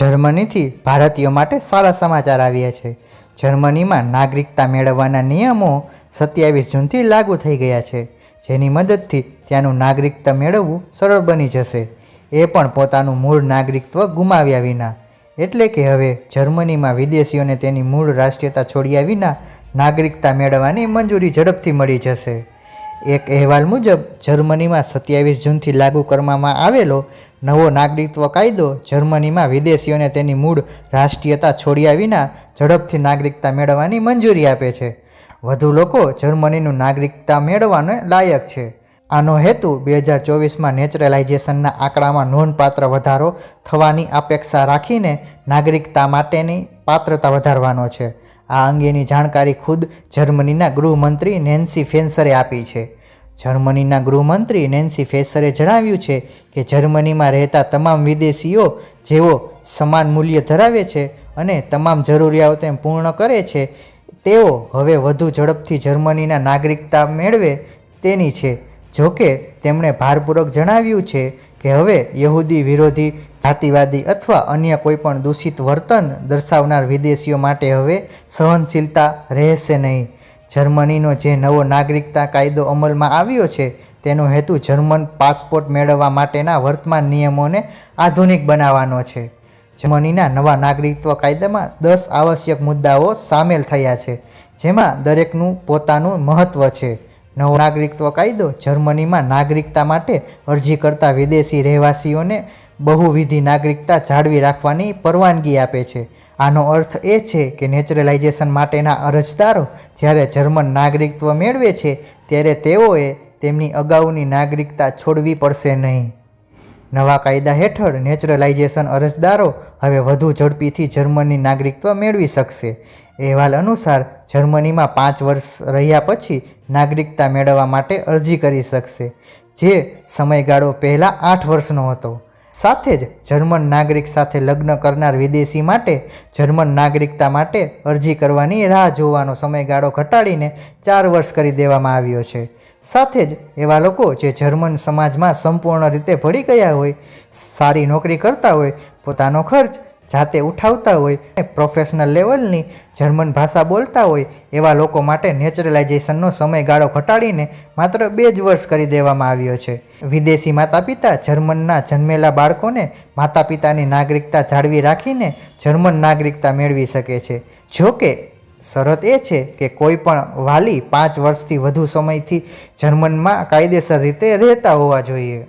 જર્મનીથી ભારતીયો માટે સારા સમાચાર આવ્યા છે. જર્મનીમાં નાગરિકતા મેળવવાના નિયમો સત્યાવીસ જૂનથી લાગુ થઈ ગયા છે. જેની મદદથી ત્યાંનું નાગરિકતા મેળવવું સરળ બની જશે. એ પણ પોતાનું મૂળ નાગરિકત્વ ગુમાવ્યા વિના. એટલે કે હવે જર્મનીમાં વિદેશીઓને તેની મૂળ રાષ્ટ્રીયતા છોડ્યા વિના નાગરિકતા મેળવવાની મંજૂરી ઝડપથી મળી જશે. એક અહેવાલ મુજબ, જર્મનીમાં સત્યાવીસ જૂનથી લાગુ કરવામાં આવેલો નવો નાગરિકત્વ કાયદો જર્મનીમાં વિદેશીઓને તેની મૂળ રાષ્ટ્રીયતા છોડ્યા વિના ઝડપથી નાગરિકતા મેળવવાની મંજૂરી આપે છે. વધુ લોકો જર્મનીનું નાગરિકતા મેળવવાને લાયક છે. આનો હેતુ બે હજાર ચોવીસમાં નેચરલાઇઝેશનના આંકડામાં નોંધપાત્ર વધારો થવાની અપેક્ષા રાખીને નાગરિકતા માટેની પાત્રતા વધારવાનો છે. આ અંગેની જાણકારી ખુદ જર્મનીના ગૃહમંત્રી નેન્સી ફેન્સરે આપી છે. જર્મનીના ગૃહમંત્રી નેન્સી ફેસરે જણાવ્યું છે કે જર્મનીમાં રહેતા તમામ વિદેશીઓ જેઓ સમાન મૂલ્ય ધરાવે છે અને તમામ જરૂરિયાતો પૂર્ણ કરે છે, તેઓ હવે વધુ ઝડપથી જર્મનીના નાગરિકતા મેળવે તેની છે. જોકે તેમણે ભારપૂર્વક જણાવ્યું છે કે હવે યહૂદી વિરોધી, જાતિવાદી અથવા અન્ય કોઈપણ દૂષિત વર્તન દર્શાવનાર વિદેશીઓ માટે હવે સહનશીલતા રહેશે નહીં. જર્મનીનો જે નવો નાગરિકતા કાયદો અમલમાં આવ્યો છે, તેનો હેતુ જર્મન પાસપોર્ટ મેળવવા માટેના વર્તમાન નિયમોને આધુનિક બનાવવાનો છે. જર્મનીના નવા નાગરિકત્વ કાયદામાં દસ આવશ્યક મુદ્દાઓ સામેલ થયા છે, જેમાં દરેકનું પોતાનું મહત્ત્વ છે. નવો નાગરિકત્વ કાયદો જર્મનીમાં નાગરિકતા માટે અરજી કરતા વિદેશી રહેવાસીઓને બહુવિધિ નાગરિકતા જાળવી રાખવાની પરવાનગી આપે છે. આનો અર્થ એ છે કે નેચરલાઇઝેશન માટેના અરજદારો જ્યારે જર્મન નાગરિકત્વ મેળવે છે ત્યારે તેઓએ તેમની અગાઉની નાગરિકતા છોડવી પડશે નહીં. નવા કાયદા હેઠળ નેચરલાઇઝેશન અરજદારો હવે વધુ ઝડપીથી જર્મની નાગરિકત્વ મેળવી શકશે. અહેવાલ અનુસાર જર્મનીમાં પાંચ વર્ષ રહ્યા પછી નાગરિકતા મેળવવા માટે અરજી કરી શકશે, જે સમયગાળો પહેલાં આઠ વર્ષનો હતો. સાથે જ જર્મન નાગરિક સાથે લગ્ન કરનાર વિદેશી માટે જર્મન નાગરિકતા માટે અરજી કરવાની રાહ જોવાનો સમયગાળો ઘટાડીને ચાર વર્ષ કરી દેવામાં આવ્યો છે. સાથે જ એવા લોકો જે જર્મન સમાજમાં સંપૂર્ણ રીતે ભળી ગયા હોય, સારી નોકરી કરતા હોય, પોતાનો ખર્ચ જાતે ઉઠાવતા હોય પ્રોફેશનલ લેવલની જર્મન ભાષા બોલતા હોય એવા લોકો માટે નેચરલાઇઝેશનનો સમયગાળો ઘટાડીને માત્ર બે જ વર્ષ કરી દેવામાં આવ્યો છે. વિદેશી માતા પિતા જર્મનના જન્મેલા બાળકોને માતા પિતાની નાગરિકતા જાળવી રાખીને જર્મન નાગરિકતા મેળવી શકે છે. જો કે, શરત એ છે કે કોઈ પણ વાલી પાંચ વર્ષથી વધુ સમયથી જર્મનમાં કાયદેસર રીતે રહેતા હોવા જોઈએ.